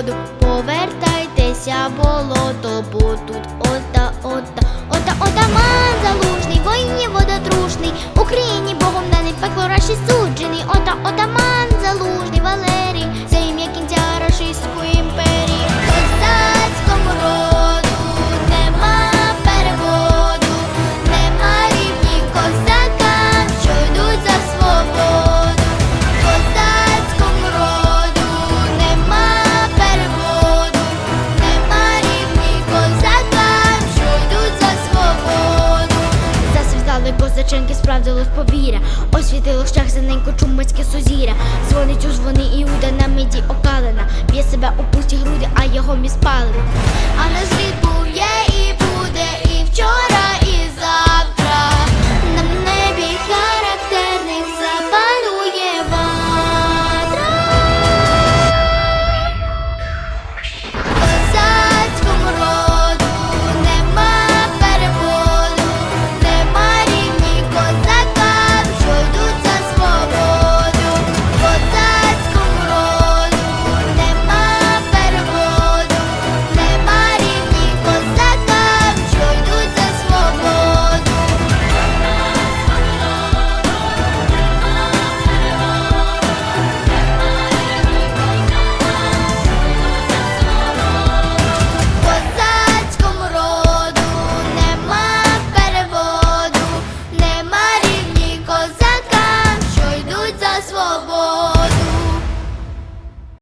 воду, повертайтеся, болото, бо тут ота, ота, ота, отаман залужний, воїні водотрушний, Україні Богом даний пекло раші суджений, ота, отаман залужний, Валерій. Справдилось повіря. Освітило шлях за ненько чумацьке сузір'я. Дзвонить у дзвони Іуда на меді окалена. Б'є себе у пусті груди, а його міс палений. А на зліт